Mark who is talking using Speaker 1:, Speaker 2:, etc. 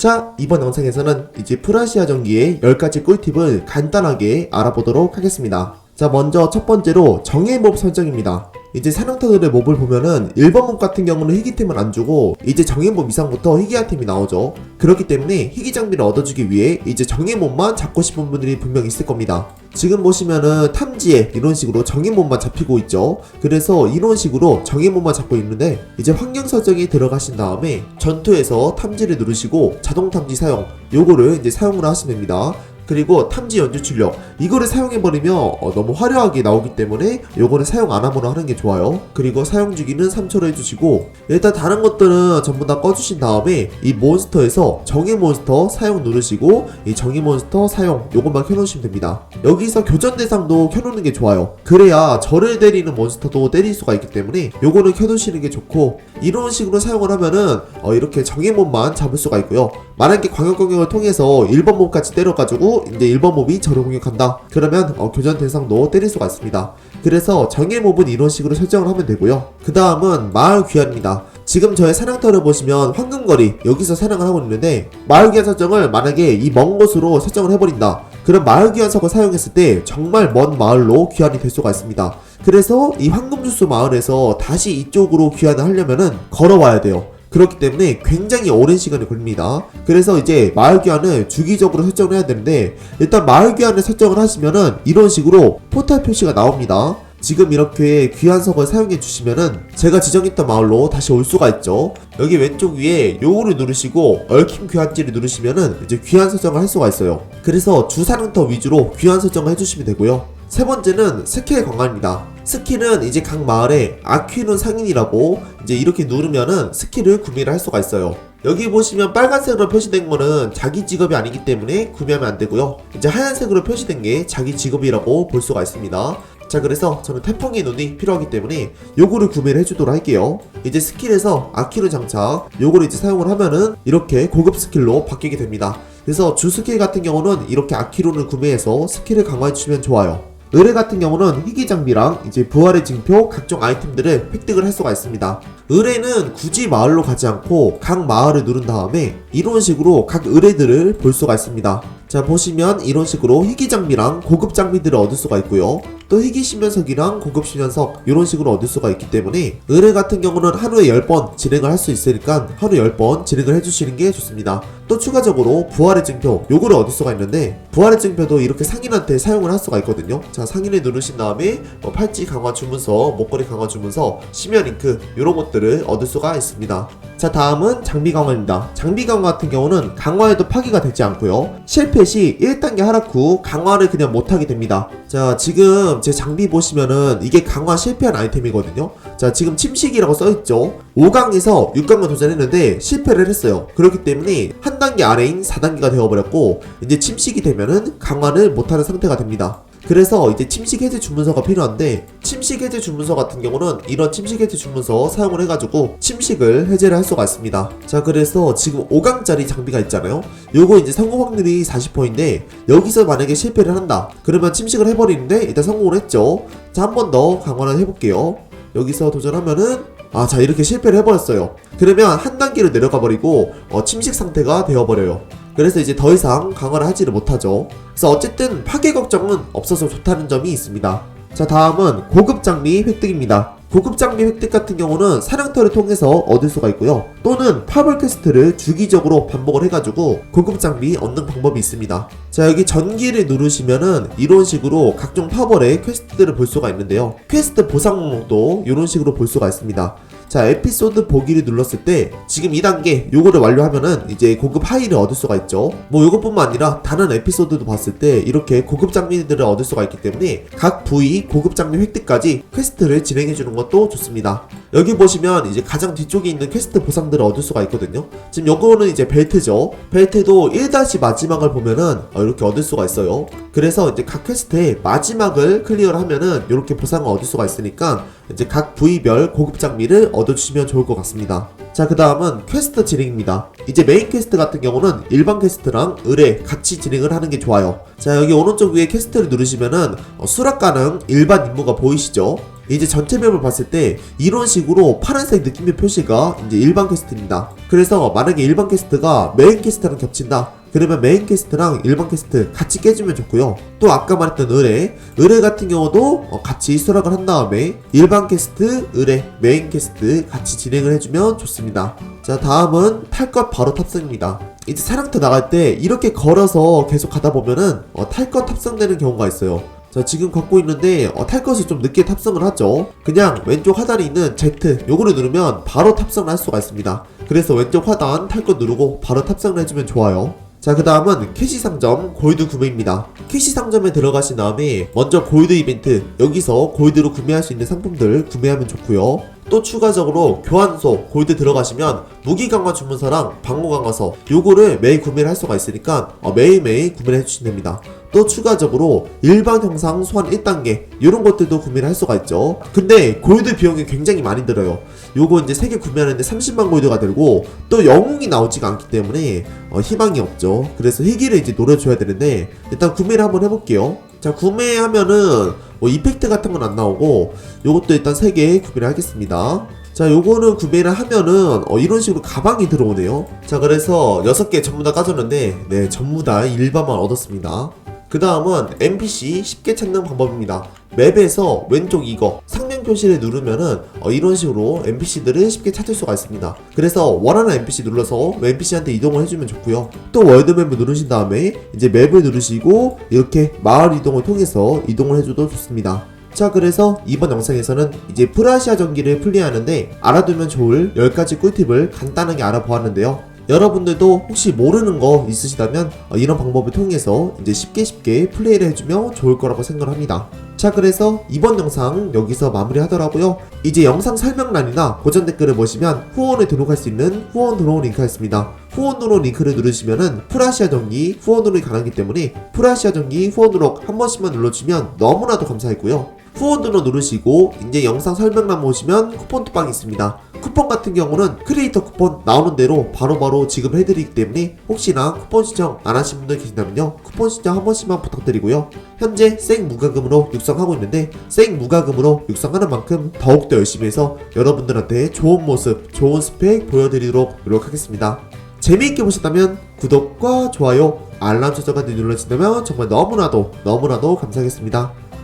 Speaker 1: 자, 이번 영상에서는 이제 프라시아 전기의 10가지 꿀팁을 간단하게 알아보도록 하겠습니다. 자, 먼저 첫 번째로 정의 몹 설정입니다. 이제 사냥터들의 몹을 보면은 1번 몹 같은 경우는 희귀템을 안 주고 이제 정의 몹 이상부터 희귀 아이템이 나오죠. 그렇기 때문에 희귀 장비를 얻어주기 위해 이제 정의 몹만 잡고 싶은 분들이 분명 있을 겁니다. 지금 보시면은 탐지에 이런 식으로 정의 몹만 잡히고 있죠. 그래서 이런 식으로 정의 몹만 잡고 있는데 이제 환경 설정에 들어가신 다음에 전투에서 탐지를 누르시고 자동 탐지 사용 요거를 이제 사용을 하시면 됩니다. 그리고 탐지 연주 출력. 이거를 사용해버리면 어, 너무 화려하게 나오기 때문에 요거는 사용 안 하므로 하는 게 좋아요. 그리고 사용 주기는 3초로 해주시고 일단 다른 것들은 전부 다 꺼주신 다음에 이 몬스터에서 정의 몬스터 사용 누르시고 이 정의 몬스터 사용 요것만 켜놓으시면 됩니다. 여기서 교전 대상도 켜놓는 게 좋아요. 그래야 저를 때리는 몬스터도 때릴 수가 있기 때문에 요거는 켜두시는 게 좋고 이런 식으로 사용을 하면은 어, 이렇게 정의 몹만 잡을 수가 있고요. 만약에 광역 공격을 통해서 1번 몹까지 때려가지고 이제 1번 몹이 저를 공격한다. 그러면 어, 교전 대상도 때릴 수가 있습니다. 그래서 정의 몹은 이런 식으로 설정을 하면 되고요. 그 다음은 마을 귀환입니다. 지금 저의 사냥터를 보시면 황금거리 여기서 사냥을 하고 있는데 마을 귀환 설정을 만약에 이 먼 곳으로 설정을 해버린다. 그럼 마을 귀환석을 사용했을 때 정말 먼 마을로 귀환이 될 수가 있습니다. 그래서 이 황금주수 마을에서 다시 이쪽으로 귀환을 하려면은 걸어와야 돼요 그렇기 때문에 굉장히 오랜 시간이 걸립니다. 그래서 이제 마을 귀환을 주기적으로 설정을 해야 되는데 일단 마을 귀환을 설정을 하시면은 이런 식으로 포탈 표시가 나옵니다. 지금 이렇게 귀환석을 사용해 주시면은 제가 지정했던 마을로 다시 올 수가 있죠. 여기 왼쪽 위에 요거를 누르시고 얽힘 귀환지를 누르시면은 이제 귀환 설정을 할 수가 있어요. 그래서 주사능터 위주로 귀환 설정을 해주시면 되고요. 세 번째는 스킬 강화입니다. 스킬은 이제 각 마을에 아퀴룬 상인이라고 이제 이렇게 누르면은 스킬을 구매를 할 수가 있어요. 여기 보시면 빨간색으로 표시된 거는 자기 직업이 아니기 때문에 구매하면 안 되고요. 이제 하얀색으로 표시된 게 자기 직업이라고 볼 수가 있습니다. 자 그래서 저는 태풍의 눈이 필요하기 때문에 요거를 구매를 해주도록 할게요 이제 스킬에서 아키루 장착 요거를 이제 사용을 하면은 이렇게 고급 스킬로 바뀌게 됩니다 그래서 주 스킬 같은 경우는 이렇게 아키루를 구매해서 스킬을 강화해 주시면 좋아요 의뢰 같은 경우는 희귀 장비랑 이제 부활의 징표 각종 아이템들을 획득을 할 수가 있습니다. 의뢰는 굳이 마을로 가지 않고 각 마을을 누른 다음에 이런 식으로 각 의뢰들을 볼 수가 있습니다. 자 보시면 이런 식으로 희귀 장비랑 고급 장비들을 얻을 수가 있고요. 또 희귀 심연석이랑 고급 심연석 이런 식으로 얻을 수가 있기 때문에 의뢰 같은 경우는 하루에 10번 진행을 할 수 있으니까 하루 10번 진행을 해주시는 게 좋습니다. 또 추가적으로 부활의 증표 요거를 얻을 수가 있는데 부활의 증표도 이렇게 상인한테 사용을 할 수가 있거든요. 자 상인을 누르신 다음에 뭐 팔찌 강화 주문서, 목걸이 강화 주문서, 심연 링크 이런 것들을 얻을 수가 있습니다. 자 다음은 장비 강화입니다. 장비 강화 같은 경우는 강화해도 파괴가 되지 않고요. 실패 시 1단계 하락 후 강화를 그냥 못하게 됩니다. 자 지금 제 장비 보시면은 이게 강화 실패한 아이템이거든요. 자 지금 침식이라고 써있죠. 5강에서 6강을 도전했는데 실패를 했어요. 그렇기 때문에 한 단계 아래인 4단계가 되어버렸고 이제 침식이 되면은 강화를 못하는 상태가 됩니다. 그래서 이제 침식 해제 주문서가 필요한데 침식 해제 주문서 같은 경우는 이런 침식 해제 주문서 사용을 해가지고 침식을 해제를 할 수가 있습니다. 자 그래서 지금 5강짜리 장비가 있잖아요. 요거 이제 성공 확률이 40%인데 여기서 만약에 실패를 한다. 그러면 침식을 해버리는데 일단 성공을 했죠. 자 한 번 더 강화를 해볼게요. 여기서 도전하면은 아 자 이렇게 실패를 해버렸어요. 그러면 한 단계로 내려가 버리고 어, 침식 상태가 되어버려요. 그래서 이제 더 이상 강화를 하지를 못하죠. 그래서 어쨌든 파괴 걱정은 없어서 좋다는 점이 있습니다. 자 다음은 고급 장비 획득입니다. 고급 장비 획득 같은 경우는 사냥터를 통해서 얻을 수가 있고요. 또는 파벌 퀘스트를 주기적으로 반복을 해가지고 고급 장비 얻는 방법이 있습니다. 자 여기 전기를 누르시면은 이런 식으로 각종 파벌의 퀘스트들을 볼 수가 있는데요. 퀘스트 보상 목록도 이런 식으로 볼 수가 있습니다. 자 에피소드 보기를 눌렀을 때 지금 2단계 요거를 완료하면은 이제 고급 하이를 얻을 수가 있죠. 뭐 요것뿐만 아니라 다른 에피소드도 봤을 때 이렇게 고급 장비들을 얻을 수가 있기 때문에 각 부위 고급 장비 획득까지 퀘스트를 진행해 주는 것도 좋습니다 여기 보시면 이제 가장 뒤쪽에 있는 퀘스트 보상들을 얻을 수가 있거든요 지금 요거는 이제 벨트죠 벨트도 1다시 마지막을 보면은 어, 이렇게 얻을 수가 있어요 그래서 이제 각 퀘스트의 마지막을 클리어를 하면은 이렇게 보상을 얻을 수가 있으니까 이제 각 부위별 고급 장비를 얻어주시면 좋을 것 같습니다. 자, 그 다음은 퀘스트 진행입니다. 이제 메인 퀘스트 같은 경우는 일반 퀘스트랑 의뢰 같이 진행을 하는 게 좋아요. 자, 여기 오른쪽 위에 퀘스트를 누르시면은 어, 수락 가능 일반 임무가 보이시죠? 이제 전체 맵을 봤을 때 이런 식으로 파란색 느낌의 표시가 이제 일반 퀘스트입니다. 그래서 만약에 일반 퀘스트가 메인 퀘스트랑 겹친다. 그러면 메인 퀘스트랑 일반 퀘스트 같이 깨주면 좋고요. 또 아까 말했던 의뢰, 의뢰 같은 경우도 어, 같이 수락을 한 다음에 일반 퀘스트, 의뢰, 메인 퀘스트 같이 진행을 해주면 좋습니다. 자 다음은 탈 것 바로 탑승입니다. 이제 사랑터 나갈 때 이렇게 걸어서 계속 가다 보면은 어, 탈것 탑승되는 경우가 있어요. 자 지금 걷고 있는데 어, 탈 것이 좀 늦게 탑승을 하죠. 그냥 왼쪽 하단에 있는 Z 요거를 누르면 바로 탑승을 할 수가 있습니다. 그래서 왼쪽 하단 탈 것 누르고 바로 탑승을 해주면 좋아요. 자 그 다음은 캐시 상점 골드 구매입니다. 캐시 상점에 들어가신 다음에 먼저 골드 이벤트 여기서 골드로 구매할 수 있는 상품들 구매하면 좋고요 또 추가적으로 교환소 골드 들어가시면 무기 강화 주문서랑 방어 강화서 요거를 매일 구매를 할 수가 있으니까 어, 매일매일 구매를 해주시면 됩니다. 또 추가적으로 일반 형상 소환 1단계 이런 것들도 구매를 할 수가 있죠. 근데 골드 비용이 굉장히 많이 들어요. 요거 이제 3개 구매하는데 30만 골드가 들고 또 영웅이 나오지가 않기 때문에 어, 희망이 없죠. 그래서 희귀를 이제 노려줘야 되는데 일단 구매를 한번 해볼게요. 자 구매하면은 뭐 이펙트 같은 건 안 나오고 요것도 일단 3개 구매를 하겠습니다. 자 요거는 구매를 하면은 어, 이런 식으로 가방이 들어오네요. 자 그래서 6개 전부 다 까졌는데 네 전부 다 일반만 얻었습니다. 그 다음은 NPC 쉽게 찾는 방법입니다. 맵에서 왼쪽 이거 상 명 표시를 누르면은 어, 이런 식으로 NPC들을 쉽게 찾을 수가 있습니다. 그래서 원하는 NPC 눌러서 NPC한테 이동을 해주면 좋고요. 또 월드맵을 누르신 다음에 이제 맵을 누르시고 이렇게 마을 이동을 통해서 이동을 해줘도 좋습니다. 자 그래서 이번 영상에서는 이제 프라시아 전기를 플레이하는데 알아두면 좋을 10가지 꿀팁을 간단하게 알아보았는데요. 여러분들도 혹시 모르는 거 있으시다면 어, 이런 방법을 통해서 이제 쉽게 쉽게 플레이를 해주면 좋을 거라고 생각을 합니다 자 그래서 이번 영상 여기서 마무리하더라고요. 이제 영상 설명란이나 고전 댓글을 보시면 후원을 등록할 수 있는 후원 등록 링크가 있습니다. 후원 등록 링크를 누르시면은 프라시아 전기 후원 등록이 가능하기 때문에 프라시아 전기 후원 등록 한 번씩만 눌러주면 너무나도 감사했고요 후원 등록 누르시고 이제 영상 설명란 보시면 쿠폰 톡방이 있습니다. 쿠폰 같은 경우는 크리에이터 쿠폰 나오는 대로 바로바로 지급해드리기 때문에 혹시나 쿠폰 신청 안 하신 분들 계신다면요. 쿠폰 신청 한 번씩만 부탁드리고요. 현재 생 무과금으로 육성하고 있는데 생 무과금으로 육성하는 만큼 더욱더 열심히 해서 여러분들한테 좋은 모습 좋은 스펙 보여드리도록 노력하겠습니다. 재미있게 보셨다면 구독과 좋아요 알람 설정까지 눌러주시면 정말 너무나도 너무나도 감사하겠습니다